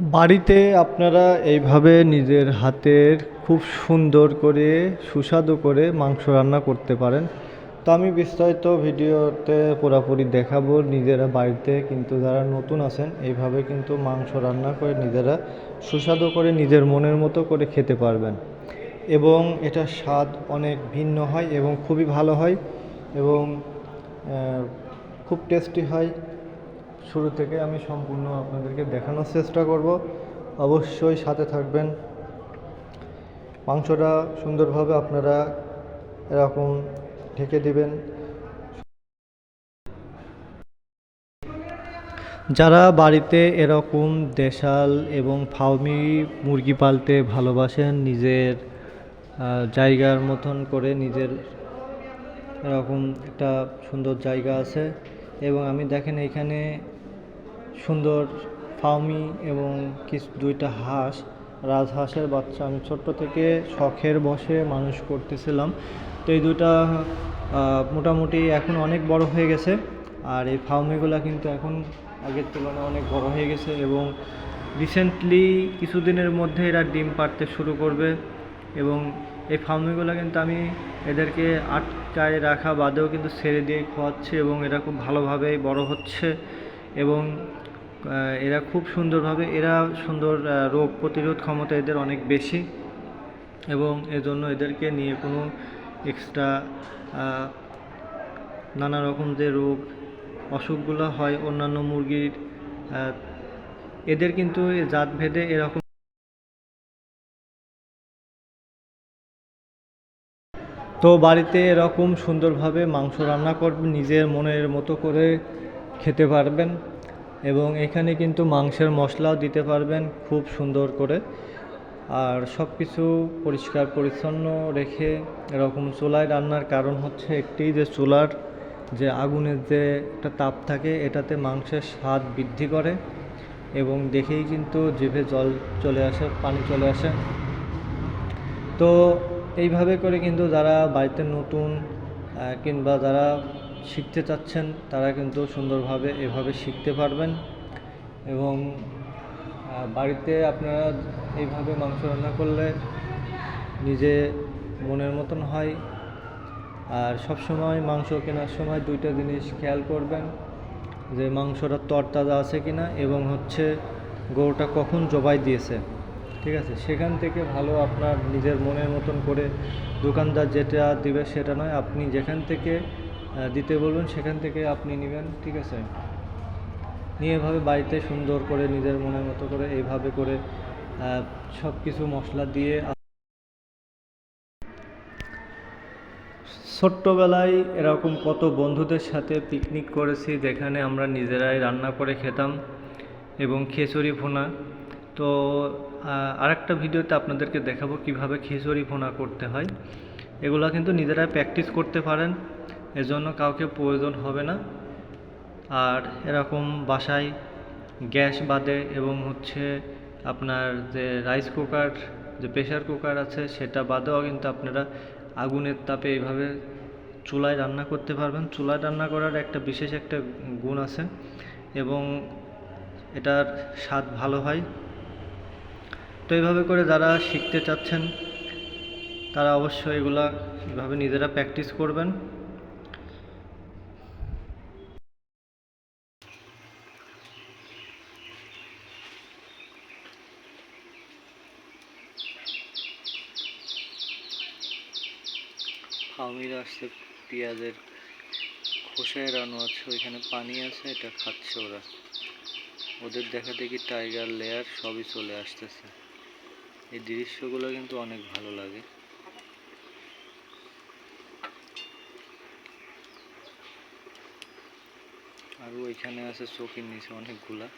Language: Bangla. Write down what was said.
বাড়িতে আপনারা এইভাবে নিজের হাতের খুব সুন্দর করে, সুস্বাদু করে মাংস রান্না করতে পারেন। তো আমি বিস্তারিত ভিডিওতে পুরোপুরি দেখাবো নিজেরা বাড়িতে কিন্তু যারা নতুন আছেন, এইভাবে কিন্তু মাংস রান্না করে নিজেরা সুস্বাদু করে নিজের মনের মতো করে খেতে পারবেন। এবং এটার স্বাদ অনেক ভিন্ন হয় এবং খুবই ভালো হয় এবং খুব টেস্টি হয়। শুরু থেকে আমি সম্পূর্ণ আপনাদেরকে দেখানোর চেষ্টা করব। অবশ্যই সাথে থাকবেন। মাংসটা সুন্দরভাবে আপনারা এরকম ঢেকে দিবেন। যারা বাড়িতে এরকম দেশাল এবং ফার্মি মুরগি পালতে ভালোবাসেন, নিজের জায়গার মতন করে নিজের এরকম একটা সুন্দর জায়গা আছে। এবং আমি দেখেন এখানে সুন্দর ফাউমি এবং কিছু দুইটা হাঁস, রাজহাঁসের বাচ্চা। আমি ছোট্ট থেকে শখের বসে মানুষ করতেছিলাম। তো এই দুটা মোটামুটি এখন অনেক বড় হয়ে গেছে। আর এই ফাউমিগুলো কিন্তু এখন আগের তুলনায় অনেক বড় হয়ে গেছে এবং রিসেন্টলি কিছুদিনের মধ্যে এরা ডিম পাড়তে শুরু করবে এবং এই ফার্মিগুলো কিন্তু আমি এদেরকে আটকায় রাখা বাদেও কিন্তু ছেড়ে দিয়ে খাওয়াচ্ছি এবং এরা খুব ভালোভাবেই বড় হচ্ছে এবং এরা খুব সুন্দরভাবে, এরা সুন্দর রোগ প্রতিরোধ ক্ষমতা এদের অনেক বেশি এবং এজন্য এদেরকে নিয়ে কোনো এক্সট্রা নানা রকম যে রোগ, অসুখগুলো হয় অন্যান্য মুরগির এদের কিন্তু জাতভেদে এরকম তো বাড়িতে এরকম সুন্দরভাবে মাংস রান্না করবেন নিজের মনের মতো করে খেতে পারবেন। এবং এখানে কিন্তু মাংসের মশলাও দিতে পারবেন খুব সুন্দর করে। আর সব কিছু পরিষ্কার পরিচ্ছন্ন রেখে এরকম চুলায় রান্নার কারণ হচ্ছে একটি যে চুলার যে আগুনের যে একটা তাপ থাকে, এটাতে মাংসের স্বাদ বৃদ্ধি করে এবং দেখেই কিন্তু জিভে জল চলে আসে, পানি চলে আসে। তো এইভাবে করে কিন্তু যারা বাড়িতে নতুন কিংবা যারা শিখতে চাচ্ছেন, তারা কিন্তু সুন্দরভাবে এভাবে শিখতে পারবেন। এবং বাড়িতে আপনারা এইভাবে মাংস রান্না করলে নিজে মনের মতন হয়। আর সব সময় মাংস কেনার সময় দুইটা জিনিস খেয়াল করবেন, যে মাংসটা তরতাজা আছে কিনা এবং হচ্ছে গরুটা কখন জবাই দিয়েছে। ঠিক আছে? সেখান থেকে ভালো আপনার নিজের মনের মতন করে দোকানদার যেটা দিবে সেটা নয়, আপনি যেখান থেকে দিতে বলবেন, সেখান থেকে আপনি নেবেন, ঠিক আছে? নিয়ে এভাবে বাড়িতে সুন্দর করে, নিজের মনের মতো করে, এইভাবে করে সব কিছু মশলা দিয়ে ছোট্টবেলায় এরকম কত বন্ধুদের সাথে পিকনিক করেছি, যেখানে আমরা নিজেরাই রান্না করে খেতাম এবং খিচুড়ি ভুনা। তো আরেকটা ভিডিওতে আপনাদেরকে দেখাবো কীভাবে খিচুড়ি ভুনা করতে হয়। এগুলো কিন্তু নিজেরাই প্র্যাকটিস করতে পারেন। এজন্য কাউকে প্রয়োজন হবে না। আর এরকম বাসায় গ্যাস বাদে এবং হচ্ছে আপনার যে রাইস কুকার যে প্রেশার কুকার আছে, সেটা বাদেও কিন্তু আপনারা আগুনের তাপে এইভাবে চুলায় রান্না করতে পারবেন। চুলায় রান্না করার একটা বিশেষ একটা গুণ আছে এবং এটার স্বাদ ভালো হয়। তো এইভাবে করে যারা শিখতে চাচ্ছেন, তারা অবশ্যই এগুলা এভাবে নিজেরা প্র্যাকটিস করবেন। ফার্মিরা আসছে পেঁয়াজের খোসায় রানো আছে, ওইখানে পানি আছে, এটা খাচ্ছে ওরা। ওদের দেখা দেখি টাইগার লেয়ার সবই চলে আসতেছে। এই দৃশ্যগুলো কিন্তু অনেক ভালো লাগে। আর ওইখানে আছে চোখের নিচে অনেকগুলা।